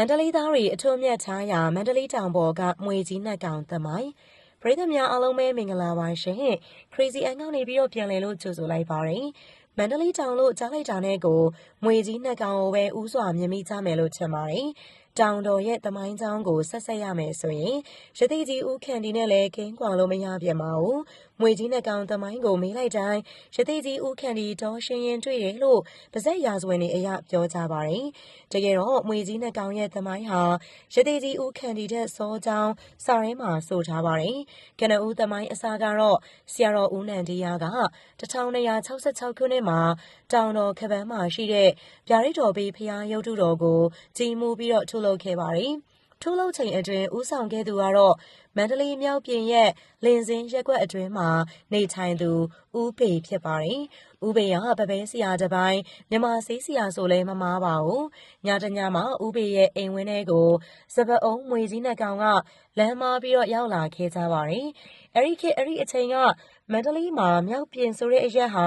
န္တလေးသားတွေအထွတ်အမြတ်ထားရာမန္တလေးတောင်ပေါ်ကမွေကြီးနှက်ကောင်သမိုင်းပရိသတ်များအားလုံးပဲမင်္ဂလာပါရှင် Crazy အန်ကနေပြီးတော့ပြန်လည်လို့ကြိုဆိုလိုက်ပါရယ်မန္တလေးတောင်လို့ကြားလိုက်တာနဲ့ကိုမွေကြီးနှက်ကောင်ကိုပဲဥစွာမြင်မိကြမယ်လို့ထင်ပါတယ်တောင်တော်ရဲ့သမိုင်းကြောင်းကို ဆက်ဆက်ရမယ်ဆိုရင်ရတိကြီးဦးခန်ဒီနဲ့လည်း ကင်းကွာလို့မရပြန်ပါဘူး။မွေကြီးနဲ့ကောင်သမိုင်းကို မေးလိုက်တိုင်းရတိကြီးဦးခန်ဒီဒေါ်ရှင်ရင်တွေ့တယ်လို့ ပါဇက်ရာဇဝင်တွေအရ ပြောကြပါတယ်။တကယ်တော့မွေကြီးနဲ့ကောင်ရဲ့သမိုင်းဟာရတိကြီးဦးခန်ဒီတဲ့စောကြောင်း စာရင်းမှာ ဆိုထားပါတယ်။ကနဦးသမိုင်းအစားကတော့ ဆရာတော် ဦးနန္ဒီယာက1266ခုနှစ်မှာ တောင်တော်ခပန်းမှာရှိတဲ့ ဗျာဒိတ်တော်ဘေးဖျားရုပ်ထုတော်ကို ကြီးမှုပြီးတော့ထုတ်လုပ်ခဲ့ပါတယ်။ထုတ်လုပ်ချိန်အတွင်း ဦးဆောင်ခဲ့သူကတော့မန္တလေးမြောက်ပြင်ရဲ့လင်းစင်းရက်ကွက်အတွင်းမှာနေထိုင်သူဦးပေဖြစ်ပါတယ်။ဦးပေကပပဲဆရာတစ်ပိုင်းမြမဆေးဆရာဆိုလဲမမားပါဘူး။ညတညမှာဦးပေရဲ့အိမ်ဝင်းထဲကိုစပအုံးမွေကြီးနှကောင်ကလမ်းမပြီးတော့ရောက်လာခဲ့ကြပါတယ်။အဲ့ဒီခေတ်အဲ့ဒီအချိန်ကမန္တလေးမှာမြောက်ပြင်ဆိုတဲ့အရက်ဟာ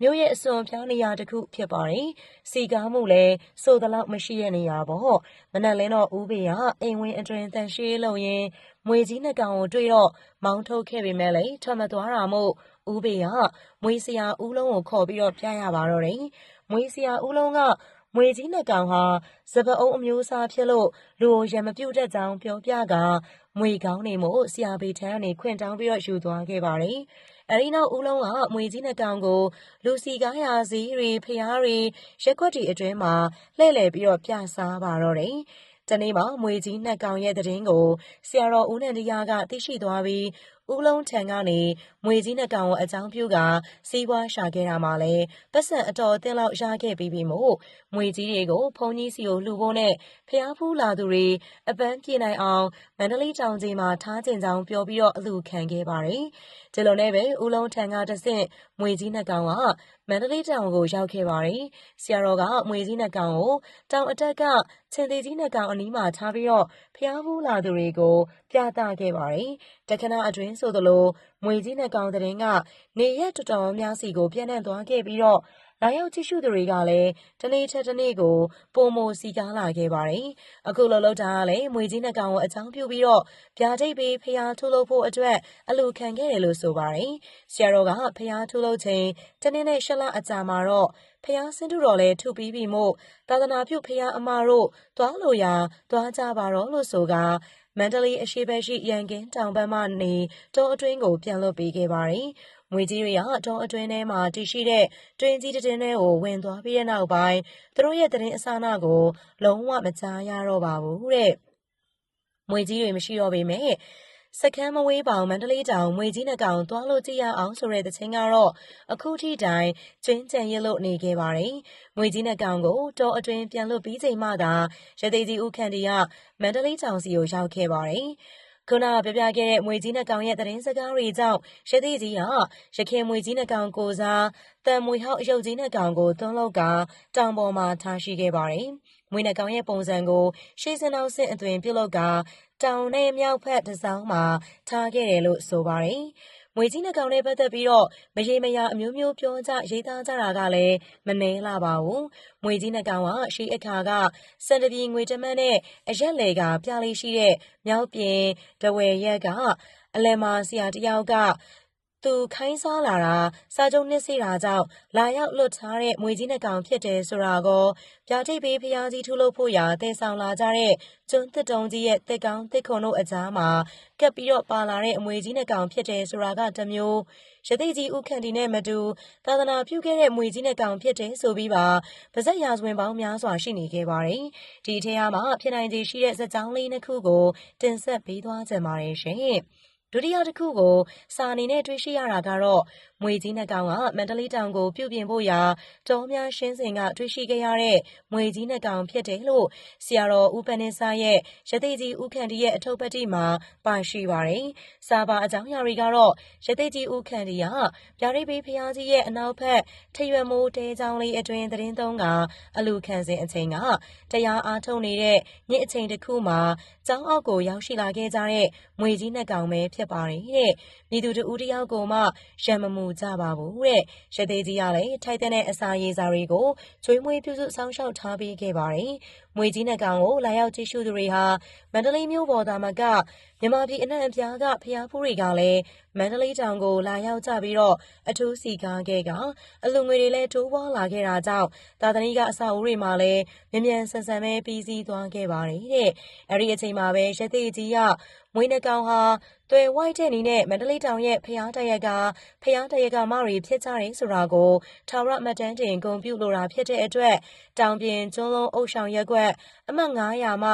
မြို့ရဲ့အစွန်ဖျားနေရာတစ်ခုဖြစ်ပါတယ်။စီကားမှုလည်းဆိုသလောက်မရှိတဲ့နေရာပေါ့။မနက်လင်းတော့ဦးပေကအိမ်ဝင်းအတွင်တန်ရှင်းလုံရင် မွေကြီးနှကောင်ကိုတွေ့တော့ မောင်းထုတ်ခဲ့ပေမဲ့လည်း ထွက်မသွားတာမို့ ဦးပေကမွေဆရာဦးလုံးကိုခေါ်ပြီးတော့ပြရပါတော့တယ်။မွေဆရာဦးလုံးကမွေကြီးနှကောင်ဟာ စပအုံးအမျိုးအစားဖြစ်လို့ လူကိုရံမပြုတ်တတ်ကြောင်းပြောပြကမွေကောင်းနေမို့ ဆရာပေထန်းကနေ ခွင့်တောင်းပြီးတော့ယူသွားခဲ့ပါတယ်။အဲဒီနောက် ဦးလုံးကမွေကြီးနှကောင်ကို လူစီကားရာစီတွေဖျားတွေရက်ွက်တီအတွင်းမှာ လှည့်လည်ပြီးတော့ပြစားပါတော့တယ်။ တနေ့မှာမွေကြီးနှက်ကောင်ရဲ့သတင်းကို ဆရာတော် ဦးနန္ဒရာကသိရှိသွားပြီးဦးလုံးထံကနေမွေကြီးနှက်ကောင်ကိုအကြောင်းပြုကစီးပွားရှာခဲ့တာမှလည်းပတ်စံအတော်အသင့်လောက် ရခဲ့ပြီးပြီမို့မွေကြီးတွေကိုဖုန်ကြီးစီကိုလှူဖို့နဲ့ဖျားဖူးလာသူတွေ အပန်းပြေနိုင်အောင် မန္တလေးတောင်ကြီးမှာ ထားကျင်ကြောင်းပြောပြီးတော့အလူခံခဲ့ပါတယ် ဒီလိုနဲ့ပဲ ဦးလုံးထံကတဆင့်မွေကြီးနှက်ကောင်က မန္တလေးတောင်ကို ရောက်ခဲ့ပါတယ် ဆရာတော်ကမွေကြီးနှက်ကောင်ကို တောင်အတက်ကချင်သေးကြီးနှက်ကောင်အနီးမှာထားပြီးတော့ဖျားဖူးလာသူတွေကို ပြသခဲ့ပါတယ် တခဏအတွင်းဆိုသလိုမွေကြီးနှက်ကောင်တဲ့င်းက နေရက်တော်တော်များစီကိုပြန့်နှံ့သွားခဲ့ပြီးတော့ လာရောက်ကြည့်ရှုသူတွေကလည်း တနေ့ထက်တနေ့ကိုပုံမစီကားလာခဲ့ပါတယ်။အခုလောလောတာကလည်းမွေကြီးနှကောင်ကို အကြောင်းပြုပြီးတော့ ဗျာဒိတ်ပေးဖျားထုတ်လုပ်ဖို့အတွက် အလူခံခဲ့တယ်လို့ ဆိုပါတယ်။ဆရာတော်ကဖျားထုတ်လုပ်ချိန်တနေ့နဲ့ရှလအကြာမှာတော့ဖျားစင်တူတော်လဲထုပြီးပြီမို့ သာသနာပြုဖျားအမတို့ သွားလို့ရာ သွားကြပါတော့လို့ဆိုက မန္တလေးအရှိဘက်ရှိ ရန်ကင်းတောင်ဘက်မှနေ တောအတွင်းကို ပြန်လွတ်ပေးခဲ့ပါတယ်။ငွေကြီးတွေကတောအတွင်းထဲမှာ တည်ရှိတဲ့ တွင်းကြီးတင်းထဲကို ဝင်သွားပြီးတဲ့နောက်ပိုင်း သူတို့ရဲ့တရင်အစနာကို လုံးဝမကြားရတော့ပါဘူးတဲ့။ငွေကြီးတွေ မရှိတော့ပေမဲ့ စကမ်းမဝေးပေါင်မန္တလေးတောင်မွေကြီးနှကောင်သွားလို့ကြည့်ရအောင်ဆိုတဲ့တခြင်းကတော့အခုထိတိုင်ကျင်းကြံရလို့နေခဲ့ပါတယ်။မွေကြီးနှကောင်ကိုတောအတွင်းပြန်လွတ်ပြီးချိန်မှသာရသေးကြီးဦးခန်တီကမန္တလေးတောင်စီကိုရောက်ခဲ့ပါတယ်။ ခုနကပြပြခဲ့တဲ့မွေကြီးနှကောင်ရဲ့သတင်းစကားတွေကြောင့်ရသေးကြီးကရခင်မွေကြီးနှကောင်ကိုစားတန်မွေဟောက်ရုပ်ကြီးနှကောင်ကိုသွန်းလောက်ကတောင်ပေါ်မှာထားရှိခဲ့ပါတယ်။မွေနှကောင်ရဲ့ပုံစံကိုရှေးစနောက်စစ်အသွင်ပြုတ်လောက်ကတောင်နဲ့မြောက်ဖက်တစ်စောင်းမှာထားခဲ့တယ်လို့ဆိုပါတယ်။ မွေကြီးနှကောင်နဲ့ပတ်သက်ပြီးတော့ မရေမရာအမျိုးမျိုး ပြောကြရေးသားကြတာကလည်း မနှဲလာပါဘူး။မွေကြီးနှကောင်ကရှေးအခါက စံတပြေငွေတမန်းနဲ့ အရက်လေကပြလေးရှိတဲ့ မြောက်ပြင်တဝယ်ရက်က အလယ်မှာ ဆရာတယောက်က သူခိုင်းစားလာတာစာချုပ်နှစ်စီတာကြောင့် လာရောက်လွတ်ထားတဲ့မွေကြီးနှကောင် ဖြစ်တယ်ဆိုတာကိုပြာတိတ်ပေးဖျားကြီး ထုလို့ဖို့ရာတည်ဆောင်လာကြတဲ့ ကျွန်းတစ်တုံကြီးရဲ့တစ်ကောင်တစ်ခုံတို့အကြားမှာ ကပ်ပြီးတော့ပါလာတဲ့အမွေကြီးနှကောင် ဖြစ်တယ်ဆိုတာကတမျိုး ရသိကြီးဥခန့်ဒီနဲ့မတူ သာသနာပြုခဲ့တဲ့မွေကြီးနဲ့ကောင် ဖြစ်တယ်ဆိုပြီးပါ ပါဇက်ရာဇဝင်ပေါင်းများစွာ ရှိနေခဲ့ပါတယ် ဒီအထက်အားမှာဖြစ်နိုင်ခြေရှိတဲ့ဇက်ကြောင်းလေးနှစ်ခုကို တင်ဆက်ပေးသွားကြပါရရှင် ဒုတိယတစ်ခုကို စာအနေနဲ့ တွေ့ရှိရတာကတော့မွေကြီးနှကောင်က မန္တလေးတောင်ကို ပြုပြင်ဖို့ရာ တောများရှင်းစင်က တွေ့ရှိခဲ့ရတဲ့မွေကြီးနှကောင်ဖြစ်တယ်လို့ ဆရာတော် ဦးပန်းနေစာရဲ့ ရသိကြီး ဦးခန့်ဒီရဲ့ အထုပ်ပတ်တိမှာ ပါရှိပါတယ်။စာပါအကြောင်းအရာတွေကတော့ ရသိကြီး ဦးခန့်ဒီက ဗျာဒိတ်ဘေးဖျားကြီးရဲ့ အနောက်ဘက် ထရွယ်မိုးတဲချောင်းလေးအတွင်သတင်းသုံးကအလူခံစဉ်အချိန်က တရားအားထုတ်နေတဲ့ညစ်အချိန်တစ်ခုမှာ ကျောင်းအောက်ကို ရောက်ရှိလာခဲ့ကြတဲ့မွေကြီးနှကောင်ပဲ ဖြစ်ဖြစ်ပါတယ်တဲ့မြည်သူတူတယောက်ကိုမှရံမမူကြပါဘူးတဲ့ရသေးကြီးကလည်းထိုက်တဲ့အစာရေးစာတွေကိုကျွေးမွေးပြုစုစောင့်ရှောက်ထားပေးခဲ့ပါတယ်မွေကြီးနှကောင်ကိုလာရောက်ကြည့်ရှုသူတွေဟာမန္တလေးမြို့ပေါ်သားမက မြန်မာပြည်အနှံ့အပြားက ဘုရားဖူးတွေကလည်း မန္တလေးတောင်ကို လာရောက်ကြပြီးတော့ အထူးစည်ကားခဲ့ကာ အလှူငွေတွေလည်း တိုးပွားလာခဲ့တာကြောင့် သာသနိက အဆောက်အဦတွေမှာလည်း မြန်မြန်ဆန်ဆန်ပဲ ပြီးစီးသွားခဲ့ပါတယ်တဲ့။အဲဒီအချိန်မှာပဲ ရသေ့ကြီးက မြွေနဂေါင်ဟာ သွယ်ဝိုက်တဲ့နည်းနဲ့ မန္တလေးတောင်ရဲ့ ဘုရားတိုက်အကာ၊ဘုရားတိုက်အကာမတွေ ဖြစ်ကြတယ်ဆိုတာကို ထာဝရမှတ်တမ်းတင် ဂုဏ်ပြုလိုတာဖြစ်တဲ့အတွက် တောင်ပြင်ကျွန်းလုံးဥသျှောင်ရပ်ကွက် အမှတ် ၅၀၀ မ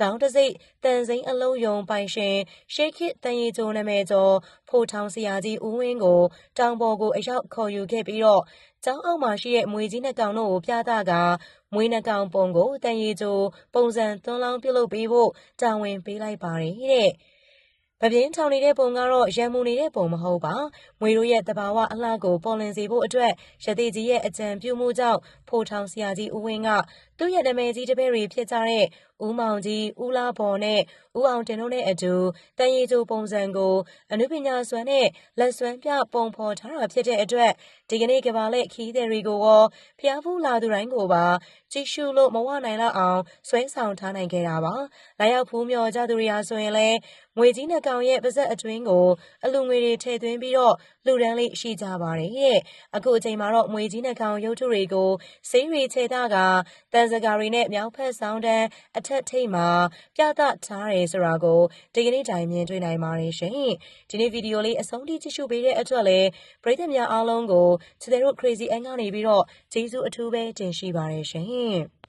ဒေါင်းတံဆိပ် သံစိမ်းအလုပ်ရုံပိုင်ရှင်ရှေးခေတ်တန်ရီကျိုးနာမည်ကျော်ဖိုထောင်ဆရာကြီးဦးဝင်းကို တောင်ပေါ်ကိုအရောက်ခေါ်ယူခဲ့ပြီးတော့ကျောင်းအောက်မှာရှိတဲ့မွေကြီးနှကောင်တို့ကိုပြသကမွေးနှကောင်ပုံကိုတန်ရီကျိုးပုံစံသွန်းလောင်းပြုလုပ်ပေးဖို့တာဝန်ပေးလိုက်ပါတယ်တဲ့။ပပြင်းထောင်နေတဲ့ပုံကတော့ရံမူနေတဲ့ပုံမဟုတ်ပါ။မွေတို့ရဲ့တဘာဝအလှကိုပေါ်လင်စေဖို့အတွက်ရသေးကြီးရဲ့အကြံပြုမှုကြောင့်ဖိုထောင်ဆရာကြီးဦးဝင်းကသူ့ရဲ့နာမည်ကြီးတပည့်တွေဖြစ်ကြတဲ့ ဦးမောင်ကြီး ဦးလာဘော်နဲ့ ဦးအောင်တင်တို့နဲ့အတူတန်ရီကျိုပုံစံကို အနုပညာစွမ်းနဲ့ လက်စွမ်းပြ ပုံဖော်ထားတာဖြစ်တဲ့အတွက် ဒီကနေ့ကဘာလက်ခီးသည်တွေကိုရောဖျားဖူးလာသူတိုင်းကိုပါ ကြည့်ရှုလို့ မဝနိုင်လောက်အောင် ဆွဲဆောင်ထားနိုင်ခဲ့တာပါ။လာရောက်ဖူးမြော်ကြသူတွေဟာဆိုရင်လည်း ငွေကြီးနှကောင်ရဲ့ ပါဇက်အတွင်းကို အလူငွေတွေ ထည့်သွင်းပြီးတော့ လှူဒန်းလေးရှိကြပါတယ်တဲ့။အခုအချိန်မှာတော့ ငွေကြီးနှကောင် ရုပ်ထုတွေကိုစိမ့်ရီချေတာကတန်စကာတွေနဲ့ မြောက်ဖက်ဆောင်တန်းအထက်ထိပ်မှာ ပြသထားတယ်ဆိုတာကို ဒီကနေ့တိုင် မြင်တွေ့နိုင်ပါတယ်ရှင်။ဒီနေ့ဗီဒီယိုလေးအဆုံးထိ ကြည့်ရှုပေးတဲ့အတွက်လည်း ပရိသတ်များအားလုံးကိုချစ်တဲ့တို့ crazy အန်ကနေပြီးတော့ ကျေးဇူးအထူးပဲတင်ရှိပါတယ်ရှင်။